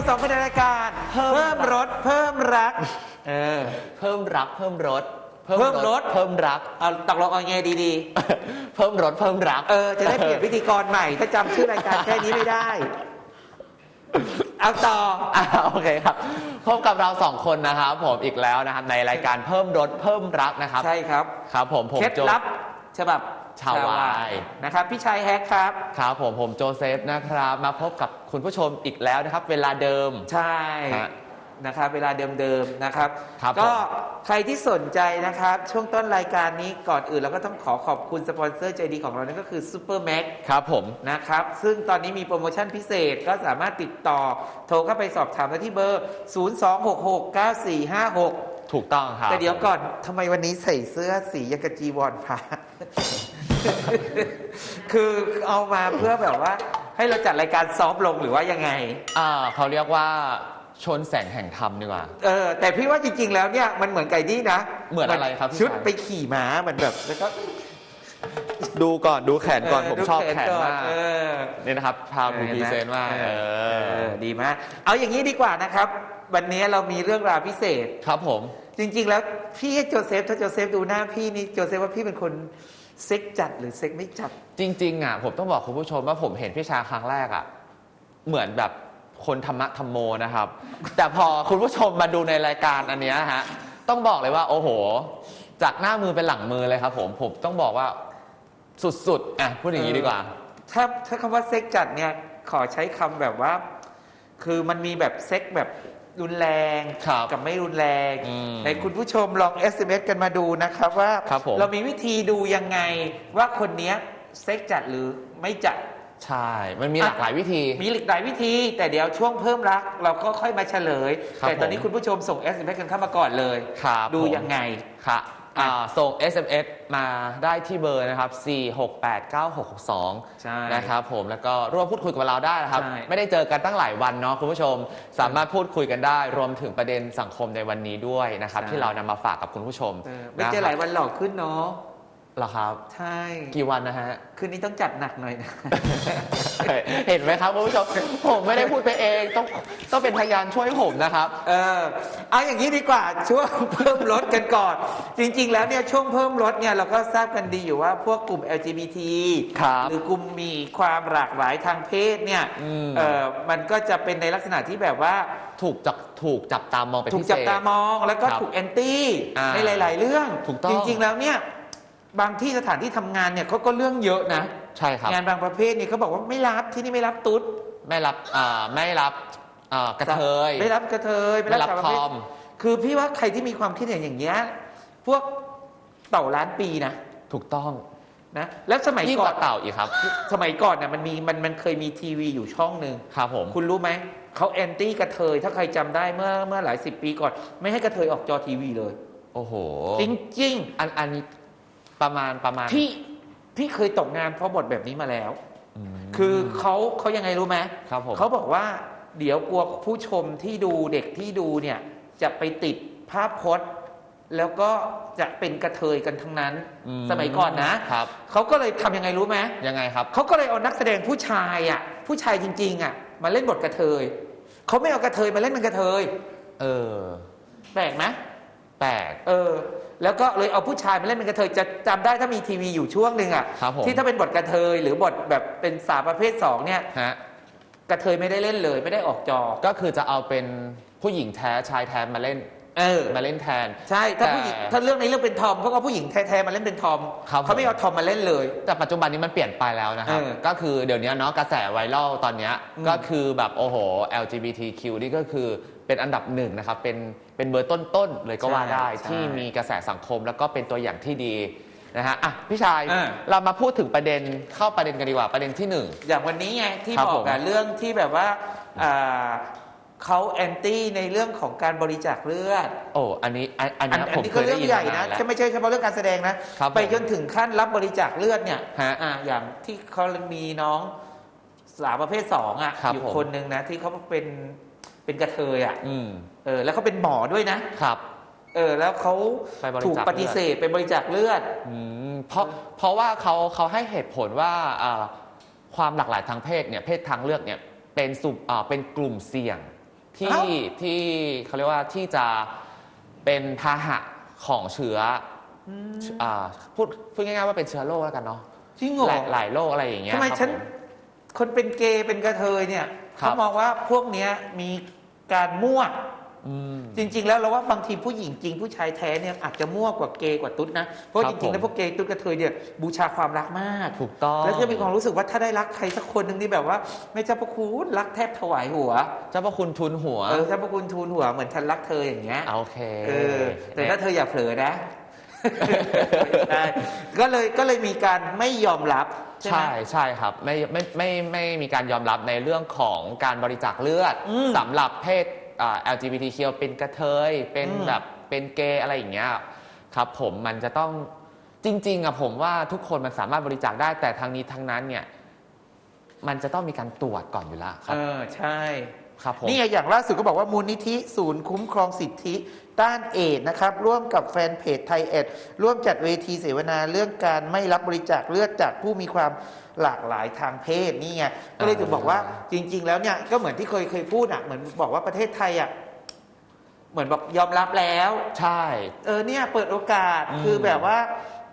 เราสองคนในรายการเพิ่มเพิ่มรสเพิ่มรัก เออ เพิ่มรักเพิ่มรสเพิ่มรสเพิ่มรักเอาตกลงเอาไงดีเพิ่มรสเพิ่มรักๆเออ จะได้เปลี่ยนพิธีกรใหม่ ถ้าจำชื่อรายการแค่นี้ไม่ได้ เอาต่ออ่าโอเคครับพบกับเราสองคนนะครับผมอีกแล้วนะครับในรายการเพิ่มรสเพิ่มรักนะครับ ใช่ครับ ครับผมผมเคล็ดโจลับฉบับ ชาววายนะครับ พี่ชัยแฮกครับครับผมผมโจเซฟนะครับ มาพบกับคุณผู้ชมอีกแล้วนะครับ เวลาเดิมใช่ฮะนะครับ เวลาเดิมๆนะครับครับก็ผมใครที่สนใจนะครับ ช่วงต้นรายการนี้ก่อนอื่นเราก็ต้องขอขอบคุณสปอนเซอร์ใจดีของเรานั่นก็คือ Super Max ครับผมนะครับ ซึ่งตอนนี้มีโปรโมชั่นพิเศษก็สามารถติดต่อ โทรเข้าไปสอบถามได้ที่เบอร์ 026699456 ถูกต้องครับ แต่เดี๋ยวก่อนทำไมวันนี้ใส่เสื้อสียางกะจีวรพระ คือเอามาเพื่อแบบว่า ให้เราจัดรายการซอฟต์ลงหรือว่ายังไง อ่าเขาเรียกว่าชนแสงแห่งธรรมดีกว่า เออแต่พี่ว่าจริง ๆ แล้วเนี่ยมันเหมือนไก่นี่นะเหมือนอะไรครับพี่ชุดชาย ไปขี่ม้าเหมือนแบบแล้วก็ดูก่อนดูแขนก่อนเผมชอบดูแขนมาก เออ นี่นะครับพาผมพรีเซนต์มากเอเอออดีมาก เอาอย่างนี้ดีกว่านะครับ วันนี้เรามีเรื่องราวพิเศษ ครับผม จริง ๆ แล้วพี่ให้โจเซฟถ้าโจเซฟดูหน้าพี่นี่โจเซฟว่าพี่เป็นคน เซ็กจัดหรือเซ็กไม่จัด จริง ๆอะผมต้องบอกคุณผู้ชมว่าผมเห็นพี่ชาครั้งแรกอะเหมือนแบบคนธรรมะธรรมโมนะครับ แต่พอคุณผู้ชมมาดูในรายการอันเนี้ยฮะต้องบอกเลยว่า โอ้โห จากหน้ามือเป็นหลังมือเลยครับ ผมผมต้องบอกว่าสุดๆอะพูดอย่างนี้ดีกว่า ถ้าถ้าคำว่าเซ็กจัดเนี่ยขอใช้คำแบบว่า คือมันมีแบบเซ็กแบบ รุนแรงครับกับไม่รุนแรงอืมในคุณผู้ชมลอง SMS กันมาดูนะครับว่าครับผม เรามีวิธีดูยังไงว่าคนเนี้ยเซ็กจัดหรือไม่จัด ใช่ มันมีหลากหลายวิธี มีหลายวิธี แต่เดี๋ยวช่วงเพิ่มรัก เราก็ค่อยมาเฉลย ครับแต่ตอนนี้ผม คุณผู้ชมส่ง SMS กันเข้ามาก่อนเลย ครับดูผมยังไง ค่ะ อ่าส่ง SMS มาได้ที่เบอร์นะครับ 4689662 ใช่นะครับผมแล้วก็ร่วมพูดคุยกับเราได้นะครับ ใช่ ไม่ได้เจอกันตั้งหลายวันเนาะคุณผู้ชม สามารถพูดคุยกันได้ รวมถึงประเด็นสังคมในวันนี้ด้วยนะครับใช่ที่เรานำมาฝากกับคุณผู้ชมเออไม่เจอหลายวันหลอกขึ้นเนาะเหรอครับใช่ กี่วันนะฮะ คืนนี้ต้องจัดหนักหน่อยนะ เห็นไหมครับคุณผู้ชมผมไม่ได้พูดไปเองต้องต้องเป็นพยานช่วยผมนะครับ เออเอาอย่างนี้ดีกว่าช่วงเพิ่มลดกันก่อน จริง ๆ แล้วเนี่ยช่วงเพิ่มลดเนี่ยเราก็ทราบกันดีอยู่ว่าพวกกลุ่ม LGBT ครับหรือกลุ่มมีความหลากหลายทางเพศเนี่ยอืม เออมันก็จะเป็นในลักษณะที่แบบว่า ถูกจับถูกจับตามองเป็นถูกพิเศจับษตามองแล้วก็ครับถูกแอนตี้อ่าในหลาย ๆ เรื่อง ถูกต้องจริง ๆ แล้วเนี่ย บางที่สถานที่ทำงานเนี่ยเขาก็เรื่องเยอะนะ ใช่ครับ งานบางประเภทเนี่ยเขาบอกว่าไม่รับที่นี่ไม่รับตุ๊ดไม่รับอ่าไม่รับอ่ากระเทยไม่รับกระเทยไม่รับสาวประทเภทอมคือพี่ว่าใครที่มีความคิดเห็นอย่างเงี้ยพวกเต่าล้านปีนะถูกต้องนะแล้วสมัยยิ่งก่กอนว่าเต่าอีกครับ สมัยก่อนน่ะมันมีมันมันเคยมีทีวีอยู่ช่องหนึ่ง ครับผม คุณรู้ไหม เขาแอนตี้กระเทย ถ้าใครจำได้เมื่อเมื่อหลายสิบปีก่อน ไม่ให้กระเทยออกจอทีวีเลย โอ้โหจริง อันอันนี้ ประมาณประมาณๆพี่พี่เคยตกงานเพราะบทแบบนี้มาแล้วมคือเขาเขายังไงรู้ไหมครับผมเขาบอกว่าเดี๋ยวกลัวผู้ชมที่ดูเด็กที่ดูเนี่ย จะไปติดภาพพจน์ แล้วก็จะเป็นกระเทยกันทั้งนั้น อืสมัยก่อนนะครับ เขาก็เลยทำยังไงรู้ไหมยังไงครับ เขาก็เลยเอานักแสดงผู้ชายอะ ผู้ชายจริง ๆ อะ มาเล่นบทกระเทยเขาไม่เอากระเทยมาเล่นเป็นกระเทย เออ แปลกไหมแปลก เออ แล้วก็เลยเอาผู้ชายมาเล่นเป็นกระเทยจะจำได้ถ้ามีทีวีอยู่ช่วงหนึ่งอะครับผม ที่ถ้าเป็นบทกระเทยหรือบทแบบเป็นสาวประเภทสองเนี่ยฮะกระเทยไม่ได้เล่นเลยไม่ได้ออกจอ ก็คือจะเอาเป็นผู้หญิงแท้ชายแท้มาเล่นเออ มาเล่นแทน ใช่ถ้าแต่ผู้หญิงถ้าเรื่องในเรื่องเป็นทอมเขาก็เอาผู้หญิงแท้ๆมาเล่นเป็นทอมครับเขาไม่เอาทอมมาเล่นเลย แต่ปัจจุบันนี้มันเปลี่ยนไปแล้วนะครับ เออก็คือเดี๋ยวนี้เนาะกระแสไวรัลตอนเนี้ยอืมก็คือแบบโอ้โห LGBTQ นี่ก็คือ เป็นอันดับหนึ่งนะครับเป็นเป็นเบอร์ต้นๆเลยก็ว่าได้ใช่ที่มีกระแสสังคมแล้วก็เป็นตัวอย่างที่ดีนะฮะอะพี่ชายอ่า เรามาพูดถึงประเด็นเข้าประเด็นกันดีกว่าประเด็นที่หนึ่ง อย่างวันนี้ไงที่ครับบอกผมอะเรื่องที่แบบว่าอ่าเขาแอนตี้ในเรื่องของการบริจาคเลือดโอ้อันนี้อันอันอันเนี้ยอันผมนี้เคก็ยได้เรื่องยินใหญ่มานานะนแล้ว ใช่ไม่ใช่เฉพาะเรื่องการแสดงนะครับไปผมจนถึงขั้นรับบริจาคเลือดเนี่ยฮะอ่าอย่างที่เขามีน้องสาวประเภทสองอะครับอยู่ผมคนหนึ่งนะที่เขาเป็น เป็นกระเทยอะอืมเออแล้วเขาเป็นหมอด้วยนะครับ เออแล้วเขาไปบริจาค ถูกปฏิเสธไปบริจาคเลือด อืมเพราะเพราะว่าเขาเขาให้เหตุผลว่าอ่าความหลากหลายทางเพศเนี่ยเพศทางเลือกเนี่ยเป็นสุอ่าเป็นกลุ่มเสี่ยง ที่เอ้า ที่เขาเรียกว่าที่จะเป็นพาหะของเชื้อออ่าพูดพูดง่ายๆว่าเป็นเชื้อโรคแล้วกันเนาะจริงเหรอหลายหลายโรคอะไรอย่างเงี้ยทำไมครับฉันผม คนเป็นเกย์เป็นกระเทยเนี่ยครับเขามองว่าพวกเนี้ยมีการมั่ว อืม จริง ๆ แล้วเราว่าบางทีผู้หญิงจริงผู้ชายแท้เนี่ยอาจจะมั่วกว่าเกย์กว่าตุ๊ดนะเพราะครัจบริงๆแล้วผม พวกเกย์ตุ๊ดกระเทยเนี่ยบูชาความรักมาก ถูกต้องแล้วก็มีความรู้สึกว่าถ้าได้รักใครสักคนหนึ่งนี่แบบว่า ไม่เจ้าพระคุณรักแทบถวายหัวเจ้าพระคุณทุนหัวเออเจ้าพระคุณทูลหัวเหมือนฉันรักเธออย่างเงี้ย โอเคเออแต่ถ้าเธออย่าเผลอนะใช่ ก็เลยก็เลยมีการไม่ยอมรับใช่ไหมใช่ใช่ครับไม่ไม่ไม่ไม่ไม่มีการยอมรับในเรื่องของการบริจาคเลือดอืมสำหรับเพศอ่า LGBTQ เป็นกระเทยเป็นอืมแบบเป็นเกย์อะไรอย่างเงี้ยครับผมมันจะต้องจริงๆอะผมว่าทุกคนมันสามารถบริจาคได้แต่ทางนี้ทั้งนั้นเนี่ยมันจะต้องมีการตรวจก่อนอยู่แล้วครัเอบอใช่ ครับผม นี่ไงอย่างล่าสุดก็บอกว่ามูลนิธิศูนย์คุ้มครองสิทธิต้านเอดส์นะครับ ร่วมกับแฟนเพจไทยเอดส์ร่วมจัดเวทีเสวนาเรื่องการไม่รับบริจาคเลือดจากผู้มีความหลากหลายทางเพศนี่ไงก็เลยถึงบอกว่าจริง ๆ แล้วเนี่ยก็เหมือนที่เคยเคยพูดอะเหมือนบอกว่าประเทศไทยอะเหมือนบอกยอมรับแล้ว ใช่ เออเนี่ยเปิดโอกาสอืม คือแบบว่า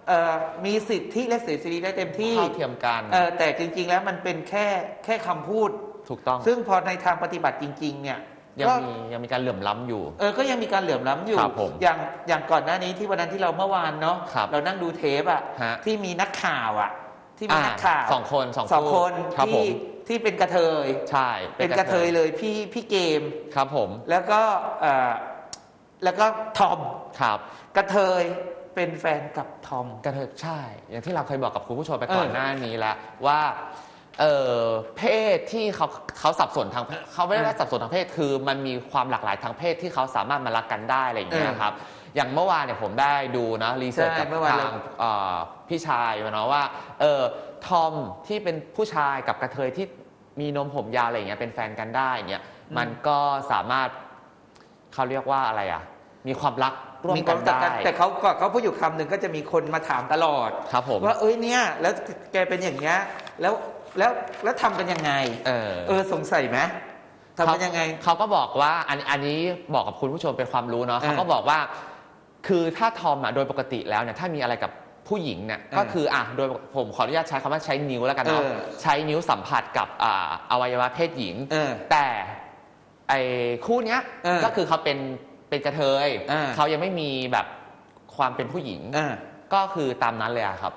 เออมีสิทธิและเสรีได้เต็มที่เท่าเทียมกัน เออแต่จริง ๆ แล้วมันเป็นแค่แค่คำพูด ถูกต้องซึ่งพอในทางปฏิบัติจริง ๆ เนี่ยยังก็มียังมีการเหลื่อมล้ำอยู่ เออ ก็ยังมีการเหลื่อมล้ำอยู่ครับผมอย่างอย่างก่อนหน้านี้ที่วันนั้นที่เราเมื่อวานเนาะครับเรานั่งดูเทปอะฮะที่มีนักข่าวอะที่มีอ่านักข่าวสองคนสองสองคนครับผที่มที่เป็นกระเทย ใช่ เป็นกระเทยเลยพี่พี่เกม ครับผม แล้วก็เอ่อแล้วก็ทอม ครับ กระเทยเป็นแฟนกับทอมกระเทยใช่ อย่างที่เราเคยบอกกับคุณผู้ชมไปเออก่อนหน้านี้แล้วว่า เออเพศที่เขาเขาสับสนทางเขาไม่ได้ว่าสับสนทางเพศคือมันมีความหลากหลายทางเพศที่เขาสามารถมารักกันได้อะไรอย่างเงี้ยครับอย่างเมื่อวานเนี่ยผมได้ดูนะรีเสิร์ชใช่กับเมื่อวานทาเรางเอ่อพี่ชายมาเนาะว่าเออทอมที่เป็นผู้ชายกับกระเทยที่มีนมผมยาวอะไรอย่างเงี้ยเป็นแฟนกันได้เนี่ยมันก็สามารถเขาเรียกว่าอะไรอะมีความรักร่วมมีคกัวามนแต่ได้แต่เขาก็เขาพูดอยู่คำหนึ่งก็จะมีคนมาถามตลอดครับผมว่าเอ้ยเนี่ย แล้วแกเป็นอย่างเงี้ยแล้ว แล้วแล้วทำกันยังไง เออ เออสงสัยไหมทำกันยังไง เขาก็บอกว่าอันอันนี้บอกกับคุณผู้ชมเป็นความรู้เนาะเออเขาก็บอกว่า คือถ้าทอมอะโดยปกติแล้วเนี่ยถ้ามีอะไรกับผู้หญิงเนี่ยเออก็คืออะโดยผมขออนุญาตใช้คำว่าใช้นิ้วแล้วกันเนาะเออใช้นิ้วสัมผัสกับอ่าอวัยวะเพศหญิงเออแต่ไอ้คู่เนี้ยเออก็คือเขาเป็นเป็นกระเทยเออเขายังไม่มีแบบความเป็นผู้หญิงเออก็คือตามนั้นเลยอะครับ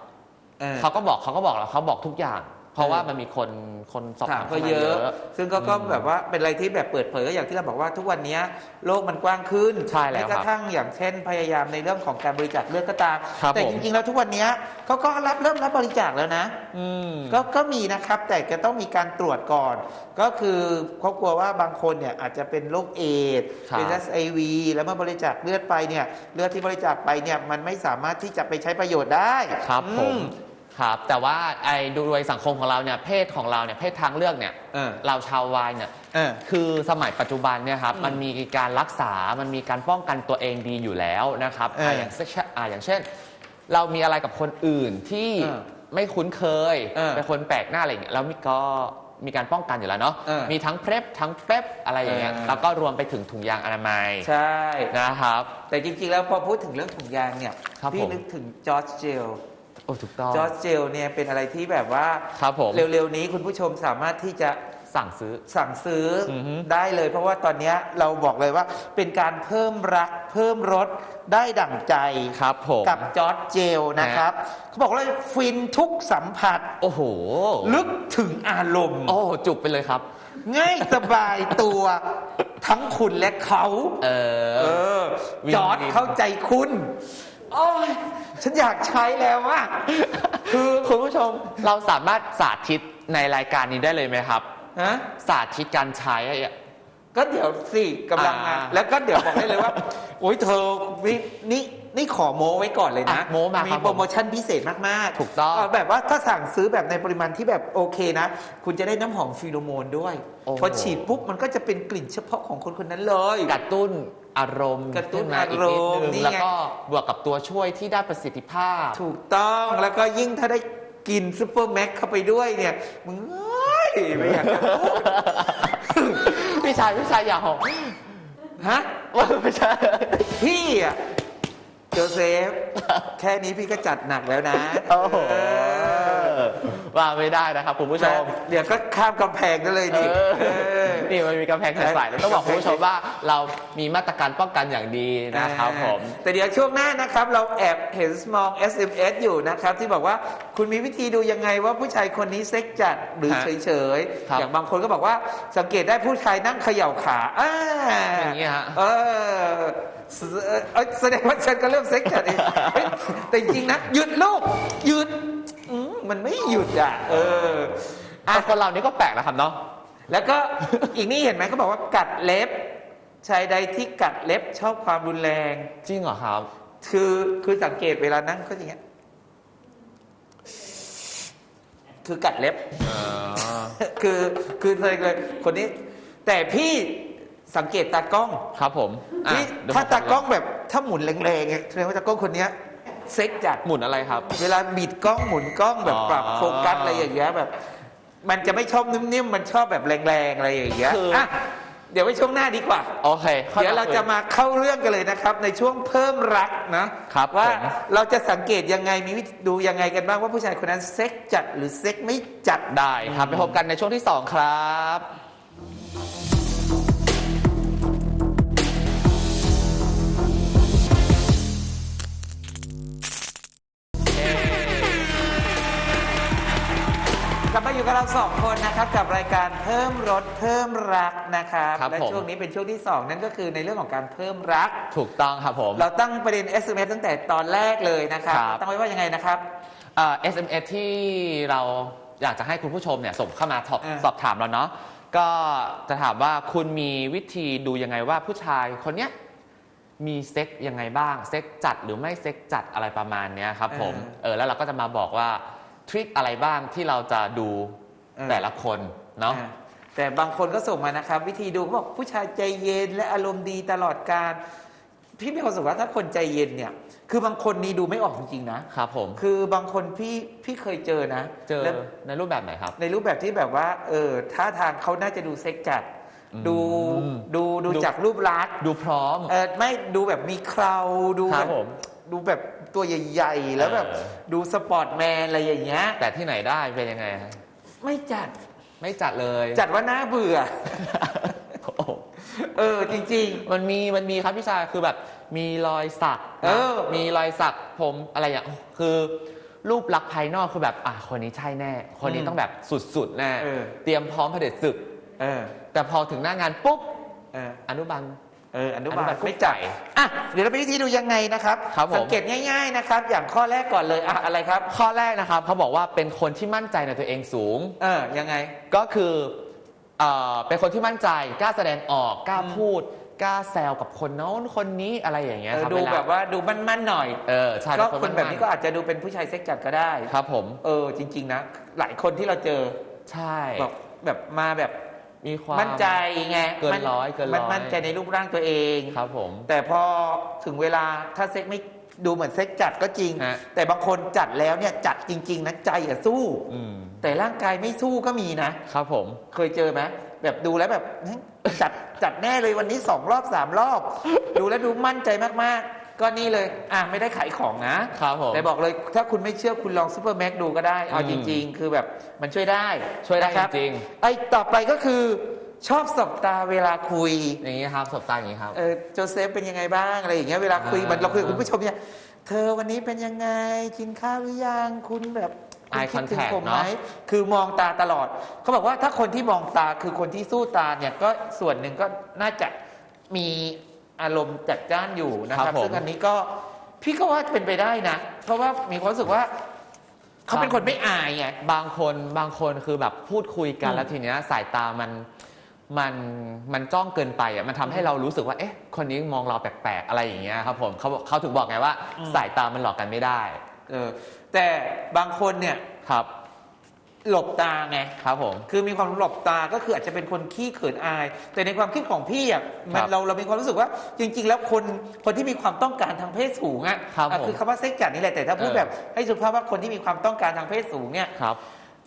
เออเขาก็บอกเขาก็บอกแล้วเขาบอกทุกอย่าง เพราะเออว่ามันมีคนคนสอบถาถามมก็เข้ามาเยเยอะอะ ซึ่งก็ก็อืมแบบว่าเป็นอะไรที่แบบเปิดเผยก็อย่างที่เราบอกว่าทุกวันนี้โลกมันกว้างขึ้นใช่แล้วม้กระทั่งอย่างเช่นพยายามในเรื่องของการบริจาคเลือดก็ตามครับแต่ผมจริงๆแล้วทุกวันนี้เขาก็รับเริ่มรับบริจาคแล้วนะอืมก็ก็มีนะครับแต่ก็ต้องมีการตรวจก่อน ก็คือเขากลัวว่าบางคนเนี่ยอาจจะเป็นโรคเอดส์ครับเป็น HIV แล้วเมื่อบริจาคเลือดไปเนี่ยเลือดที่บริจาคไปเนี่ยมันไม่สามารถที่จะไปใช้ประโยชน์ได้ครับผอืม ครับ แต่ว่าไอ้ดูโดยสังคมของเราเนี่ยเพศของเราเนี่ยเพศทางเลือกเนี่ยเออเราชาววายเนี่ยเออ คือสมัยปัจจุบันเนี่ยครับอืมมันมีการรักษา มันมีการป้องกันตัวเองดีอยู่แล้วนะครับเอออะอย่างเช่นอะอย่างเช่น เรามีอะไรกับคนอื่นที่เออไม่คุ้นเคยเออเป็นคนแปลกหน้าอะไรอย่างเงี้ยแล้วมีก็มีการป้องกันอยู่แล้วเนาะเออมีทั้งเพรพทั้งเปรพอะไรอย่างเงี้ยเออ แล้วก็รวมไปถึงถุงยางอนามัยใช่ นะครับ แต่จริงๆ แล้วพอพูดถึงเรื่องถุงยางเนี่ย ครับพี่ผม นึกถึงจอร์จเจลโอ้ถูกต้อง จอร์จเจลเนี่ยเป็นอะไรที่แบบว่าครับผม เร็วๆนี้คุณผู้ชมสามารถที่จะสั่งซื้อ สั่งซื้อออฮึ ได้เลย เพราะว่าตอนเนี้ยเราบอกเลยว่าเป็นการเพิ่มรัก เพิ่มรสได้ดั่งใจ ครับผม กับจอร์จเจลนะครับ เขาบอกว่าฟินทุกสัมผัส โอ้โหลึกถึงอารมณ์ โอ้จุกไปเลยครับ ง่ายสบายตัว ทั้งคุณและเขา เอเอออวินจอร์ดวินเข้าใจคุณ โอ้ยฉันอยากใช้แล้วว่าคือคุณผู้ชมเราสามารถสาธิตในรายการนี้ได้เลยไหมครับ ฮะ สาธิตการใช้อะ ก็เดี๋ยวสิกำลังมาอ่าแล้วก็เดี๋ยวบอกได้เลยว่า โอ้ยเธอนี่นี่นี่ขอโม้ไว้ก่อนเลยนะอะโม้มาครับโปรโมชั่นพิเศษมากๆถูกต้องเแบบว่าถ้าสั่งซื้อแบบในปริมาณที่แบบโอเคนะ คุณจะได้น้ำหอมฟีโรโมนด้วย โอ้โห พอฉีดปุ๊บมันก็จะเป็นกลิ่นเฉพาะของคนคนนั้นเลย กระตุ้น อารมณ์กระตุ้นขึ้มาอีกนิดอารมณ์นึงนี่ไงแล้วก็บวกกับตัวช่วยที่ได้ประสิทธิภาพ ถูกต้องแล้วก็ยิ่งถ้าได้กินซูเปอร์แม็กเข้าไปด้วยเนี่ยมึงเอ้ยไม่อยากจะพูดพี่ชายพี่ชายอย่าหอมฮะไม่ใช่พี่อะโจเซฟ แค่นี้พี่ก็จัดหนักแล้วนะโอ้โหเออว่าไม่ได้นะครับคุณผู้ชม เดี๋ยวก็ข้ามกำแพงได้เลยเอนี่อเออ นี่มันมีกำแพงใสๆแล้วต้องบอกคุณผู้ชมว่าเรามีมาตรการป้องกันอย่างดีนะครับผม แต่เดี๋ยวช่วงหน้านะครับ เราแอบเห็นมอง SMS อยู่นะครับ ที่บอกว่าคุณมีวิธีดูยังไงว่าผู้ชายคนนี้เซ็กจัดหรือฮะเฉยครับ ๆ อย่างบางคนก็บอกว่าสังเกตได้ผู้ชายนั่งเขย่าขาอ่าอย่างเงี้ยฮะ เออแสเอ้ยแสดงว่าฉันก็เริ่มเซ็กจัดเองเฮ้ยแต่จริงๆนะหยุดลูกหยุดอืม มันไม่หยุดอะ เอออะแต่คนเรานี่ก็แปลกนะครับเนาะแล้วก็ อีกนี่เห็นไหมเขาบอกว่ากัดเล็บชายใดที่กัดเล็บชอบความรุนแรง จริงเหรอครับ คือคือสังเกตเวลานั่งก็อย่างเงี้ยคือกัดเล็บอ๋อคือคือเลยเลยคนนี้ แต่พี่สังเกตตากล้องครับผมอะพี่เดี๋ยวถ้าผมตากล้องแบบถ้าหมุนแรงๆเนี่ยแสดงว่าตากล้องคนเนี้ย เซ็กจัด หมุนอะไรครับ เวลาบิดกล้องหมุนกล้องแบบอ๋อปรับโฟกัสอะไรอย่างเงี้ยแบบ มันจะไม่ชอบนิ่มๆมันชอบแบบแรงๆอะไรอย่างเงี้ยคืออ่ อะเดี๋ยวไว้ช่วงหน้าดีกว่า โอเคข้อเดี๋ยวเราจะมาเข้าเรื่องกันเลยนะครับ ในช่วงเพิ่มรักนะครับว่าผมเราจะสังเกตยังไงมีวิธีดูยังไงกันบ้างว่าผู้ชายคนนั้นเซ็กจัดหรือเซ็กไม่จัด ได้ครับไปพบกันในช่วงที่2ครับ กลับมาอยู่กับเราสองคนนะครับกับรายการเพิ่มรสเพิ่มรักนะครับครับและผม ช่วงนี้เป็นช่วงที่2นั่นก็คือในเรื่องของการเพิ่มรัก ถูกต้องครับผม เราตั้งประเด็น SMS ตั้งแต่ตอนแรกเลยนะครับครับ ตั้งไว้ว่ายังไงนะครับ เอ่อ SMS ที่เราอยากจะให้คุณผู้ชมเนี่ยส่งเข้ามาสอบอ่า สอบถามเราเนาะก็จะถามว่าคุณมีวิธีดูยังไงว่าผู้ชายคนเนี้ยมีเซ็กยังไงบ้าง เซ็กจัดหรือไม่เซ็กจัดอะไรประมาณเนี้ยครับผมเออแล้วเราก็จะมาบอกว่า ทริคอะไรบ้างที่เราจะดูแต่ละคนเนาะ อ่าแต่บางคนก็ส่งมานะครับ วิธีดูเขาบอกผู้ชายใจเย็นและอารมณ์ดีตลอดการพี่มีความรู้สึกว่าถ้าคนใจเย็นเนี่ย คือบางคนนี่ดูไม่ออกจริงๆนะครับผม คือบางคนพี่พี่เคยเจอนะเจอแล้วในรูปแบบไหนครับ ในรูปแบบที่แบบว่า เออท่าทางเขาน่าจะดูเซ็กจัด อืมดูดูดูดู จากรูปลักษณ์ดูพร้อม เออไม่ดูแบบมีเคราดูคแบรับบผม ดูแบบ ตัวใหญ่ๆ แล้วแบบเออดูสปอร์ตแมนอะไรอย่างเงี้ยแต่ที่ไหนได้เป็นยังไงฮะไม่จัดไม่จัดเลย จัดว่าน่าเบื่อโอ้โหเออจริงมันมีมันมีครับพี่ชายคือแบบมีรอยสักเอนะอมีรอยสักผมอะไรอย่างคือรูปลักษณ์ภายนอกคือแบบ อะคนนี้ใช่แน่ คนนี้ต้องแบบสุดๆแน่เออเตรียมพร้อมเผด็จศึกๆเออแต่พอถึงหน้างานปุ๊บเอออนุบาล เอออนุอนุบาบาลลไม่จัดกุ๊กไก่อะเดี๋ยวเราไปวิธีดูยังไงนะครับครับผม สังเกตง่าย ๆนะครับ อย่างข้อแรกก่อนเลยอะอะไรครับข้อแรกนะครับเขาบอกว่าเป็นคนที่มั่นใจในตัวเองสูง เออยังไง ก็คือเอ่อเป็นคนที่มั่นใจกล้าแสดงออกกล้าอืมพูดกล้าแซวกับคนโน้นคนนี้อะไรอย่างเงี้ยเออครับดูเวลาแบบว่าดูมั่นๆหน่อย เออใช่ก็เป็คนแบบนี้ก็อาจจะดูเป็นผู้ชายเซ็กจัดก็ได้ ครับผม เออจริง ๆ นะ หลายคนที่เราเจอใช่บอกแบบมาแบบ มีความ มั่นใจไงเกินมั่ร้อยเกินร้อย มันมั่นใจในรูปร่างตัวเอง ครับผม แต่พอถึงเวลาถ้าเซ็กไม่ดูเหมือนเซ็กจัดก็จริง ฮะ แต่บางคนจัดแล้วเนี่ยจัดจริง ๆนะใจอะสู้ อืมแต่ร่างกายไม่สู้ก็มีนะ ครับผม เคยเจอไหมแบบดูแล้วแบบเฮ้ยจัดจัดแน่เลยวันนี้สองรอบสามรอบ ดูแล้วดูมั่นใจมากๆ ก็นี่เลย อะไม่ได้ขายของนะ ครับผม แต่บอกเลยถ้าคุณไม่เชื่อคุณลองซูเปอร์แม็กดูก็ได้ เอาอืมจริง ๆ คือแบบมันช่วยได้ช่วยได้นะครับจริงไอ้ต่อไปก็คือชอบสบตาเวลาคุย อย่างนี้ครับสบตาอย่างนี้ครับ เออโจเซฟเป็นยังไงบ้างอะไรอย่างเงี้ยเวลาคุยอ่ามันเราคุยกับคุณผู้ชมเนี่ย เธอวันนี้เป็นยังไงกินข้าวหรือยังคุณแบบคุณ Eye คิดถึง contact ผมไหมเนอะคือมองตาตลอด เขาบอกว่าถ้าคนที่มองตาคือคนที่สู้ตาเนี่ยก็ส่วนหนึ่งก็น่าจะมี อารมณ์จัดจ้านอยู่นะครับซึ่งอันนี้ก็พี่ก็ว่าเป็นไปได้นะ เพราะว่ามีความรู้สึกว่า เขาเป็นคนไม่อายไง บางคนบางคนคือแบบพูดคุยกันอืม แล้วทีเนี้ยสายตามันมันมันจ้องเกินไปอะมันทำให้เรารู้สึกว่าเอ๊ะคนนี้มองเราแปลกๆอะไรอย่างเงี้ยครับผมเขาบอกเขาถึงบอกไงว่าอืมสายตามันหลอกกันไม่ได้เออแต่บางคนเนี่ย ครับ หลบตาไง ครับผม คือมีความหลบตาก็คืออาจจะเป็นคนขี้เขินอาย แต่ในความคิดของพี่อะมันครับเราเรามีความรู้สึกว่าจริง ๆ แล้วคนคนที่มีความต้องการทางเพศสูงอะครับอะผมคือคำว่าเซ็กจัดนี่แหละแต่ถ้าพูดเออ แบบให้สุภาพว่าคนที่มีความต้องการทางเพศสูงเนี่ย ครับ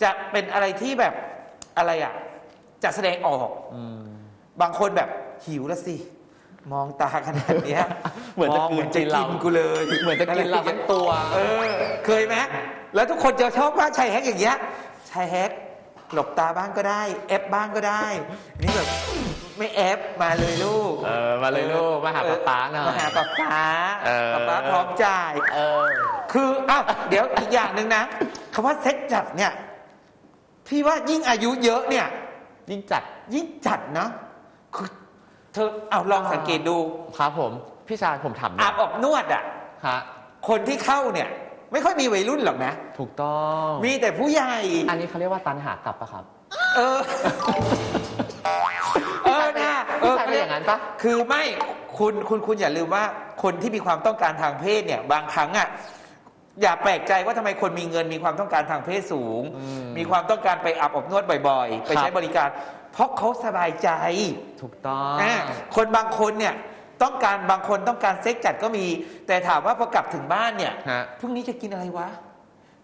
จะเป็นอะไรที่แบบอะไรอะจะแสดงออกอืม บางคนแบบหิวแล้วสิ มองตาขนาดเนี้ยเหมือนจะงกลืนจะกินเรากินกูเลยเหมือนจะกินเราทั้งตัว เออ เคยไหมแล้วทุกคนจะชอบว่าชายแฮกอย่างเงี้ย ชายแฮกหลบตาบ้างก็ได้ แอปบ้างก็ได้นี่แบบไม่แอปมาเลยลูกเออมาเลยลูกมาหาป๊าป๊าหน่อยมาหาป๊าป๊าเออ ป๊าป๊าพร้อมจ่าย เออ คืออ้าวเดี๋ยวอีกอย่างหนึ่งนะคำว่าเซ็กจัดเนี่ย พี่ว่ายิ่งอายุเยอะเนี่ย ยิ่งจัดยิ่งจัดนะคือเธอเอาลองสังเกตดู ครับผม พี่ชายผมถามหน่อาอยบอบนวดอะ ฮะ คนที่เข้าเนี่ย ไม่ค่อยมีวัยรุ่นหรอกนะ ถูกต้อง มีแต่ผู้ใหญ่ อันนี้เขาเรียกว่าตันหากลับปะครับ เออ เออนะเอพี่อชายเป็นอย่างนั้นปะ คือไม่คุณคุณคุณอย่าลืมว่าคนที่มีความต้องการทางเพศเนี่ย บางครั้งอะอย่าแปลกใจว่าทำไมคนมีเงินมีความต้องการทางเพศสูง อืมมีความต้องการไปอาบอบนวดบ่อยๆ ไปครับ ใช้บริการ เพราะเขาสบายใจถูกต้อง อ่าคนบางคนเนี่ย ต้องการบางคนต้องการเซ็กจัดก็มี แต่ถามว่าพอกลับถึงบ้านเนี่ยฮะ พรุ่งนี้จะกินอะไรวะ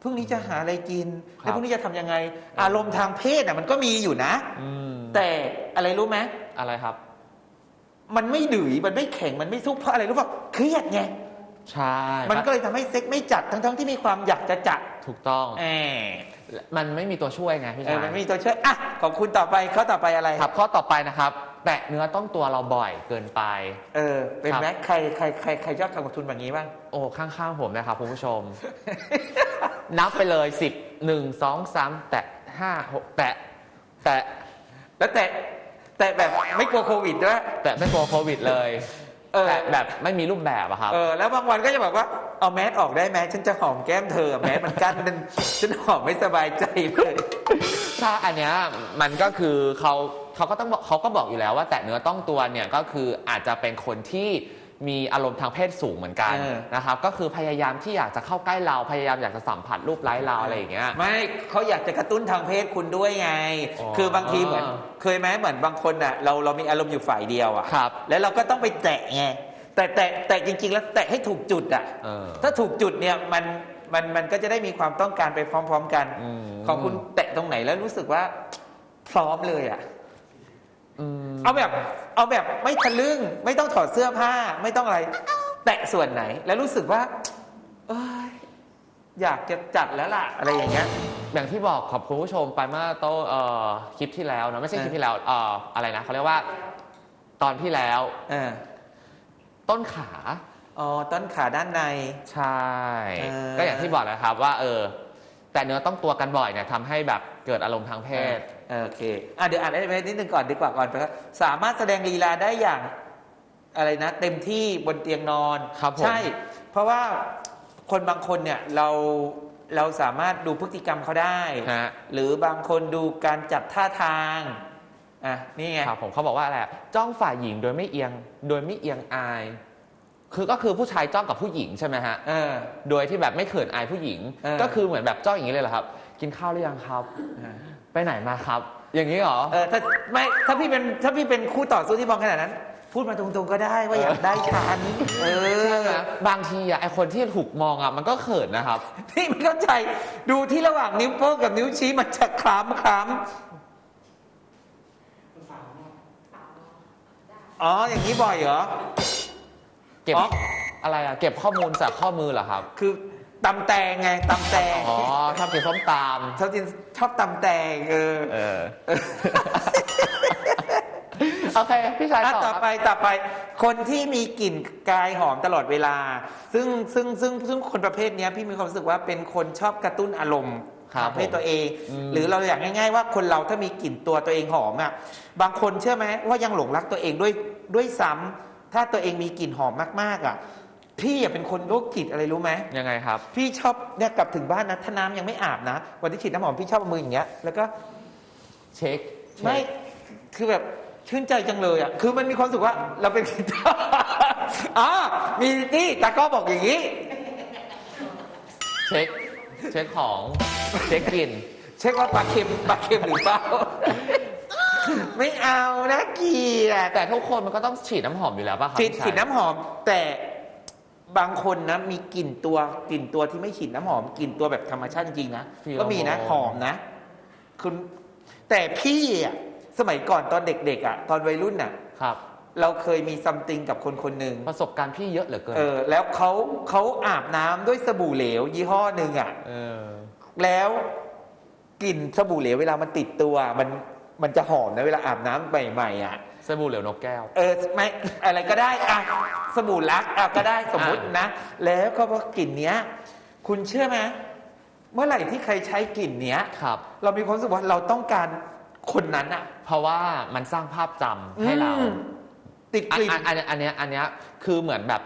พรุ่งนี้จะหาอะไรกิน ครับ แล้วพรุ่งนี้จะทำยังไง อารมณ์ทางเพศอะมันก็มีอยู่นะ อืมแต่อะไรรู้ไหมอะไรครับ มันไม่ดื้อมันไม่แข็งมันไม่ซุกเพราะอะไรรู้ป่ะเครียดไงใช่มันก็เลยทำให้เซ็กไม่จัดทั้งๆที่มีความอยากจะจัดถูกต้อง แหมมันไม่มีตัวช่วยไงพี่เอชาอยมันไม่มีตัวช่วยอะของคุณต่อไปเขาต่อไปอะไร ครับข้อต่อไปนะครับ แตะเนื้อต้องตัวเราบ่อยเกินไป เออ เป็นไหมครับใครใครใครใครชอบทำกับทุนแบบนี้บ้าง โอ้ข้างๆผมนะครับคุณผู้ชม นับไปเลยสิบหนึ่งสองสามแตะห้าหกแตะ แตะ แล้วแต่แต่แบบไม่กลัวโควิดด้วยแตะไม่กลัวโควิดเลยเออแตะแบบไม่มีรูปแบบอะครับ เออ แล้วบางวันก็จะบอกว่า เอาแมสออกได้ไหมฉันจะหอมแก้มเธอ แมสมันกั้นมันฉันหอมไม่สบายใจเลยถ้าอันเนี้ยมันก็คือเขา เขาก็ต้องบอกเขาก็บอกอยู่แล้วว่า แตะเนื้อต้องตัวเนี่ยก็คืออาจจะเป็นคนที่มีอารมณ์ทางเพศสูงเหมือนกันเออ นะครับก็คือพยายามที่อยากจะเข้าใกล้เราพยายามอยากจะสัมผัสรูปไร้เราอะไรอย่างเงี้ย ไม่เขาอยากจะกระตุ้นทางเพศคุณด้วยไง อ๋อคือบางทีเหมือน เคยไหมเหมือนบางคนอะเราเรามีอารมณ์อยู่ฝ่ายเดียวอะครับแล้วเราก็ต้องไปแตะไงแต่แตะแตะจริง ๆ แล้วแตะให้ถูกจุดอะเออถ้าถูกจุดเนี่ยมันมันมันก็จะได้มีความต้องการไปพร้อม ๆ กัน อืม ของคุณแตะตรงไหนแล้วรู้สึกว่าพร้อมเลยอะอืม เอาแบบเอาแบบไม่ทะลึ่งไม่ต้องถอดเสื้อผ้าไม่ต้องอะไร แตะส่วนไหนแล้วรู้สึกว่าเอ้ยอยากจะจัดแล้วล่ะอะไรอย่างเงี้ย อย่างที่บอกขอบคุณผู้ชมไปเมื่อโตะเอ่อคลิปที่แล้วเนอะไม่ใช่คลิปที่แล้วเอ่ออะไรนะเขาเรียกว่าตอนที่แล้ว เออต้นขา อ๋อต้นขาด้านใน ใช่ เออ ก็อย่างที่บอกนะครับว่า เออ แต่เนื้อต้องตัวกันบ่อยเนี่ยทำให้แบบเกิดอารมณ์ทางเพศ เออโอเคอะเดี๋ยวอ่านได้ไหมนิดนึงก่อนดีกว่าก่อนไปครับสามารถแสดงลีลาได้อย่างอะไรนะ เต็มที่บนเตียงนอนครับผม ใช่ เพราะว่าคนบางคนเนี่ยเราเราสามารถดูพฤติกรรมเขาได้ ฮะหรือบางคนดูการจัดท่าทางอะนี่ไง ครับผมเขาบอกว่าอะไรอะจ้องฝ่ายหญิงโดยไม่เอียงโดยไม่เอียงอาย คือก็คือผู้ชายจ้องกับผู้หญิงใช่ไหมฮะ เออ โดยที่แบบไม่เขินอายผู้หญิง เออ ก็คือเหมือนแบบจ้องอย่างนี้เลยเหรอครับ กินข้าวหรือยังครับ ไปไหนมาครับ อย่างนี้เหรอ เออถ้าไม่ถ้าพี่เป็นถ้าพี่เป็นคู่ต่อสู้ที่มองขนาดนั้น พูดมาตรงๆก็ได้ว่าอยากได้ฉันเออ บางทีอะไอคนที่ถูกมองอะมันก็เขินนะครับ พี่ไม่เข้าใจดูที่ระหว่างนิ้วโป้งกับนิ้วชี้มันจะคล้ำคล้ำอ๋อ อย่างนี้บ่อยเหรอเก็บอ๋อ อะไรอะเก็บข้อมูลจากข้อมือเหรอครับคือตำแตงไงตำแตงอ๋อชอบกินส้มตชอบกินชอบตำแตงเออำเออ โอเค พี่ชายอะต่อต่อครับไปต่อไป คนที่มีกลิ่นกายหอมตลอดเวลา ซึ่งซึ่งซึ่งซึ่งคนประเภทเนี้ยพี่มีความรู้สึกว่าเป็นคนชอบกระตุ้นอารมณ์ครับทางเพศตัวเอง อืม หรือเราอยากง่าย ๆ ว่าคนเราถ้ามีกลิ่นตัวตัวเองหอมอะบางคนเชื่อไหมว่ายังหลงรักตัวเองด้วยด้วยซ้ำ ถ้าตัวเองมีกลิ่นหอมมากๆอะ พี่อะเป็นคนโรคจิตอะไรรู้ไหมยังไงครับ พี่ชอบเนี่ยกลับถึงบ้านนะถ้าน้ำยังไม่อาบนะวันที่ฉีดน้ำหอมพี่ชอบเอามืออย่างเงี้ยแล้วก็เช็คเช็คไม่คือแบบชื่นใจจังเลยอะคือมันมีความรู้สึกว่าเราเป็นอ่ามีนี่ตาก็บอกอย่างนี้ เช็ค เช็คของ เช็คกลิ่น เช็คว่าปลาเค็มปลาเค็มหรือเปล่า ไม่เอานะเกลียดแต่ทุกคนมันก็ต้องฉีดน้ำหอมอยู่แล้วป่ะครับฉีดพี่ชายฉีดน้ำหอม แต่บางคนนะมีกลิ่นตัวกลิ่นตัวที่ไม่ฉีดน้ำหอมกลิ่นตัวแบบธรรมชาติจริงๆนะฟีโรโมนก็มีนะหอมนะคุณแต่พี่อะสมัยก่อนตอนเด็กๆอะ ตอนวัยรุ่นอะ ครับ เราเคยมีซัมติงกับคนคนหนึ่งประสบการณ์พี่เยอะเหลือเกิน เออ แล้วเขาเขาอาบน้ำด้วยสบู่เหลว ยี่ห้อหนึ่งอะ เออ แล้วกลิ่นสบู่เหลวเวลามันติดตัว มัน มันจะหอมนะเวลาอาบน้ำใหม่ๆอะ สบู่เหลวนกแก้ว เออไม่อะไรก็ได้อะสบู่ลักอะก็ได้สมมุตินะ แล้วก็ว่ากลิ่นเนี้ย คุณเชื่อไหมเมื่อไหร่ที่ใครใช้กลิ่นเนี้ย ครับ เรามีความรู้สึกว่าเราต้องการคนนั้นอะเพราะว่ามันสร้างภาพจำให้เรา อืมติดอักนลิ่น อันอันอันเนี้ยอันเนี้ยคือเหมือนแบบ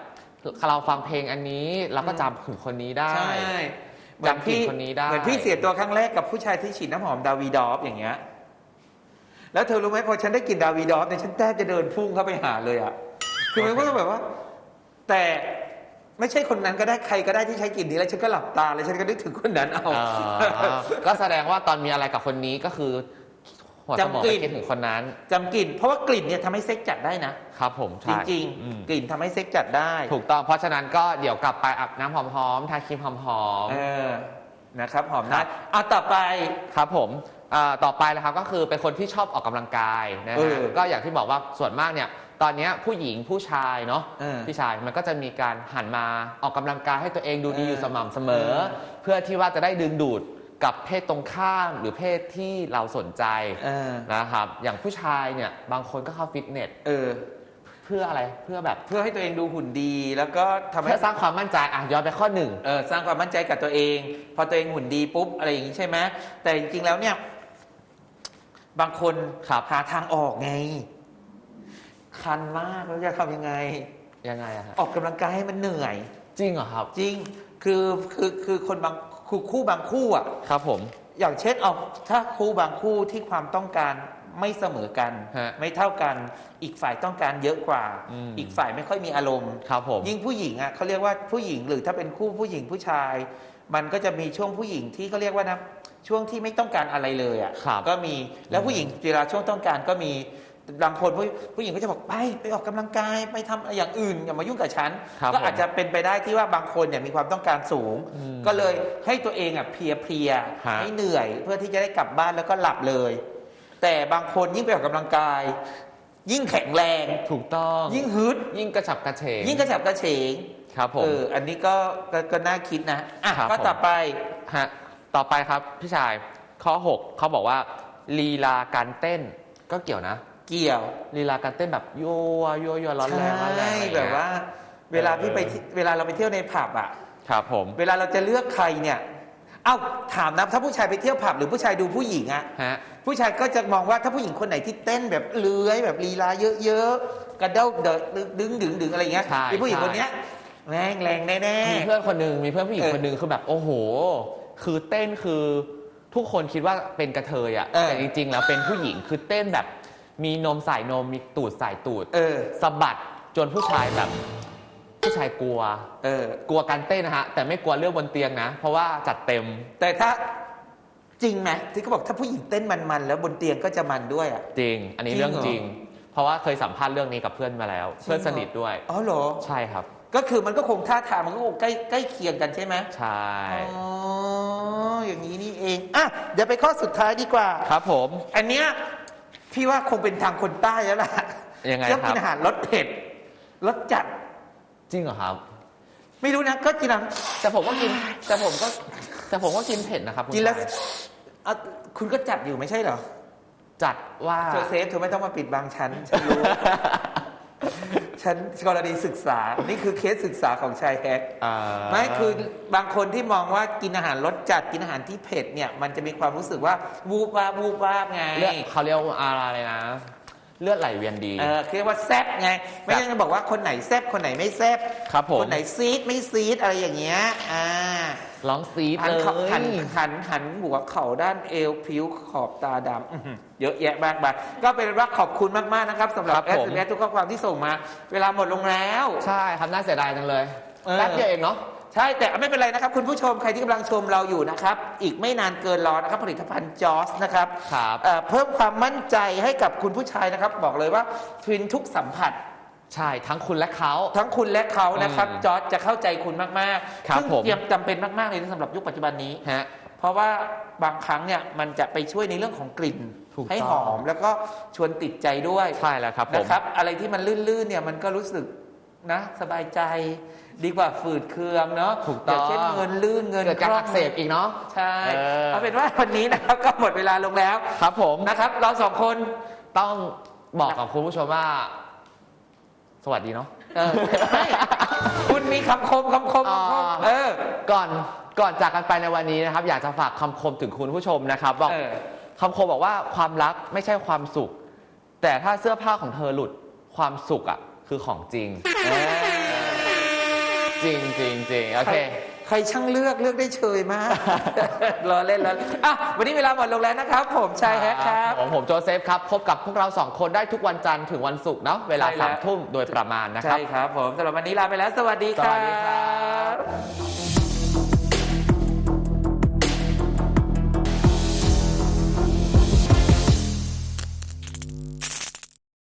เราฟังเพลงอันนี้เราก็จำถึงคนนี้ได้ ใช่เหมือนพี่จำกลิ่นคนนี้ได้ เหมือนพี่เสียตัวครั้งแรกกับผู้ชายที่ฉีดน้ำหอมดาวีดอฟอย่างเงี้ย แล้วเธอรู้ไหมพอฉันได้กลิ่นดาวีดอฟเนี่ยฉันแทบจะเดินพุ่งเข้าไปหาเลยอะคือมันก็แบบว่า แต่ไม่ใช่คนนั้นก็ได้ใครก็ได้ที่ใช้กลิ่นนี้แล้วฉันก็หลับตาแล้วฉันก็นึกถึงคนนั้นเอาอ่าก็แสดงว่าตอนมีอะไรกับคนนี้ก็คือหัวสมองจำกลิ่ไปนคิดถึงคนนั้นจำกลิ่น เพราะว่ากลิ่นเนี่ยทำให้เซ็กจัดได้นะ ครับผมจใช่ริงอืมๆ กลิ่นทำให้เซ็กจัดได้ถูกต้องเพราะฉะนั้นก็เดี๋ยวกลับไปอาบน้ำหอมๆทาครีมหอมเออนะครับหอมครันะบเอาต่อไป ๆครับผม อ่าต่อไปนะครับก็คือเป็นคนที่ชอบออกกำลังกายนะเอฮะอก็อย่างที่บอกว่าส่วนมากเนี่ยตอนเนี้ยผู้หญิงผู้ชายเนาะเออพี่ชายมันก็จะมีการหันมาออกกำลังกายให้ตัวเองดูดีเออออยู่สม่ำเสมอ เออเพื่อที่ว่าจะได้ดึงดูดกับเพศตรงข้ามหรือเพศที่เราสนใจเออ นะครับอย่างผู้ชายเนี่ยบางคนก็เข้าฟิตเนสเออ เพื่ออะไรเพื่อแบบเพื่อให้ตัวเองดูหุ่นดีแล้วก็ทำให้เพื่อสร้างความมั่นใจอะย้อนไปข้อหนึ่ง เออสร้างความมั่นใจกับตัวเอง พอตัวเองหุ่นดีปุ๊บอะไรอย่างนี้ใช่ไหมแต่จริงๆแล้วเนี่ย บางคนครับหาทางออกไง คันมากแล้วจะทำยังไง ยังไงอะฮะออกกำลังกายให้มันเหนื่อย จริงเหรอครับ จริงคือคือคือคนบางคือคู่บางคู่อะ ครับผม อย่างเช่นเอาถ้าคู่บางคู่ที่ความต้องการไม่เสมอกัน ฮะไม่เท่ากันอีกฝ่ายต้องการเยอะกว่าอืมอีกฝ่ายไม่ค่อยมีอารมณ์ ครับผม ยิ่งผู้หญิงอะเขาเรียกว่าผู้หญิงหรือถ้าเป็นคู่ผู้หญิงผู้ชาย มันก็จะมีช่วงผู้หญิงที่เขาเรียกว่านะช่วงที่ไม่ต้องการอะไรเลยอะครับก็มีแล้วผู้หญิงเวลาช่วงต้องการก็มีบางคนผู้ผู้หญิงก็จะบอกไปไปออกกำลังกายไปทำอะไรอย่างอื่นอย่ามายุ่งกับฉันครับก็อาจจะเป็นไปได้ที่ว่าบางคนเนี่ยมีความต้องการสูงอืมก็เลยให้ตัวเองอะเพลียเพลียๆฮะให้เหนื่อยเพื่อที่จะได้กลับบ้านแล้วก็หลับเลย แต่บางคนยิ่งไปออกกำลังกาย ยิ่งแข็งแรงถูกต้อง ยิ่งฮึดยิ่งกระฉับกระเฉงยิ่งกระฉับกระเฉง ครับผม เอออันนี้ก็ก็ก็น่าคิดนะอะครับก็ผม ต่อไป ฮะต่อไปครับพี่ชายข้อ 6เขาบอกว่าลีลาการเต้นก็เกี่ยวนะเกี่ยวลีลาการเต้นแบบยั่วยั่วยั่วร้อนแรงร้อนแรงใช่อะไรอย่งแบเงี้ยบว่า เวลาพี่ไปที่เวลาเราไปเที่ยวในผับอะ ครับผมเวลาเราจะเลือกใครเนี่ย เอ้าถามนะถ้าผู้ชายไปเที่ยวผับหรือผู้ชายดูผู้หญิงอะฮะผู้ชายก็จะมองว่าถ้าผู้หญิงคนไหนที่เต้นแบบเลื้อยแบบลีลาเยอะๆกระเด้าเดดดึงดึงดึงอะไรอย่างเงี้ยใช่มีผู้หญิงใช่คนเนี้ย แรงแรงแน่ มีเพื่อนคนหนึ่งมีเพื่อนผู้หญิงเออคนหนึ่งคือแบบโอ้โห คือเต้นคือทุกคนคิดว่าเป็นกระเทยอะเออ แต่จริง ๆ แล้วเป็นผู้หญิงคือเต้นแบบ มีนมใส่นมมีตูดใส่ตูดๆเออ สะบัดจนผู้ชายแบบ ผู้ชายกลัว เออ กลัวการเต้นนะฮะ แต่ไม่กลัวเรื่องบนเตียงนะ เพราะว่าจัดเต็มแต่ถ้าจริงไหมที่เขาบอกถ้าผู้หญิงเต้นมันๆแล้วบนเตียงก็จะมันด้วยอะ จริง อันนี้จริงเรื่องเหรอจริง เพราะว่าเคยสัมภาษณ์เรื่องนี้กับเพื่อนมาแล้ว เพื่อนสนิทด้วย อ๋อเหรอ ใช่ครับ ก็คือมันก็คงท่าทางมันก็คงใกล้ใกล้เคียงกันใช่ไหมใช่อ๋ออย่างนี้นี่เองอะเดี๋ยวไปข้อสุดท้ายดีกว่า ครับผม อันเนี้ยพี่ว่าคงเป็นทางคนใต้แล้วล่ะยังไงชอบครักิบนอาหารรสเผ็ดรสจัดจริงเหรอครับ ไม่รู้นะก็กินอาหารแต่ผมก็กินแต่ผมก็แต่ผมก็กินเผ็ดนะครับคุณกินแล้วชายอะคุณก็จัดอยู่ไม่ใช่เหรอจัดว่าเธอเซฟเธอไม่ต้องมาปิดบังฉันฉันรู้ ฉันกรณีศึกษา นี่คือเคสศึกษาของชายแฮกอ่าไม่คือบางคนที่มองว่ากินอาหารรสจัดกินอาหารที่เผ็ดเนี่ย มันจะมีความรู้สึกว่าวูบวาบวูบวาบไงเลือดเขาเรียกว่าอะไรนะเลือดไหลเวียนดีเออเรียกว่าแซบไง ไม่ใช่จะบอกว่าคนไหนแซบคนไหนไม่แซบครับผมคนไหนซีดไม่ซีดอะไรอย่างเงี้ยอ่า ร้องซีดหัเลนยเขาหันหันหันหัวเข่าด้านเอวผิวขอบตาดำอื้อหือเยอะแยะมากมายก็เป็นว่าขอบคุณมากๆนะครับสำหรับครับเอสผมเทุกข้อความที่ส่งมา เวลาหมดลงแล้ว ใช่ครับน่าเสียดายจังเลยเออ แป๊บเดียวเองเนาะ ใช่แต่ไม่เป็นไรนะครับ คุณผู้ชมใครที่กำลังชมเราอยู่นะครับ อีกไม่นานเกินรอนะครับ ผลิตภัณฑ์จอสนะครับครับ เอ่อเพิ่มความมั่นใจให้กับคุณผู้ชายนะครับ บอกเลยว่าทวินทุกสัมผัส ใช่ทั้งคุณและเขา ทั้งคุณและเขานะครับอืมจอร์จจะเข้าใจคุณมากๆครับซึ่งผม เตรียมจำเป็นมาก ๆ เลยนะสำหรับยุคปัจจุบันนี้ ฮะ เพราะว่าบางครั้งเนี่ยมันจะไปช่วยในเรื่องของกลิ่น ถูกให้ต้องหอมแล้วก็ชวนติดใจด้วยใช่แล้วครับผม นะครับ อะไรที่มันลื่นๆเนี่ยมันก็รู้สึกนะ สบายใจดีกว่าฝืดเคืองเนาะถูกต้อง ย่างเช่นเงินลื่นเงินเกิดการคล่งอักเสบอีกเนาะ ใช่เออ เอาเป็นว่าวันนี้นะครับก็หมดเวลาลงแล้วครับผม นะครับ เราสองคน ต้องบอกกับคุณผู้ชมว่า สวัสดีเนาะเออไม่คุณมีคำคมคำคมคำคมอ่าเออ ก่อนก่อนจากกันไปในวันนี้นะครับ อยากจะฝากคำคมถึงคุณผู้ชมนะครับบอกเออ คำคมบอกว่าความรักไม่ใช่ความสุข แต่ถ้าเสื้อผ้าของเธอหลุดความสุขอะคือของจริง จริงจริงจริงโอเค ใคร ใครช่างเลือกเลือกได้เชยมากรอเล่นแล้วอะวันนี้เวลาหมดลงแล้วนะครับ ผมชายแฮกครับ ผมผมโจเซฟครับ พบกับพวกเราสองคนได้ทุกวันจันทร์ถึงวันศุกร์เนาะเวลาใช่แล้วสามทุ่มโดยประมาณนะคใช่รับครับผมสำหรับวันนี้ลาไปแล้ว สวัสดีสวัสดีครับบ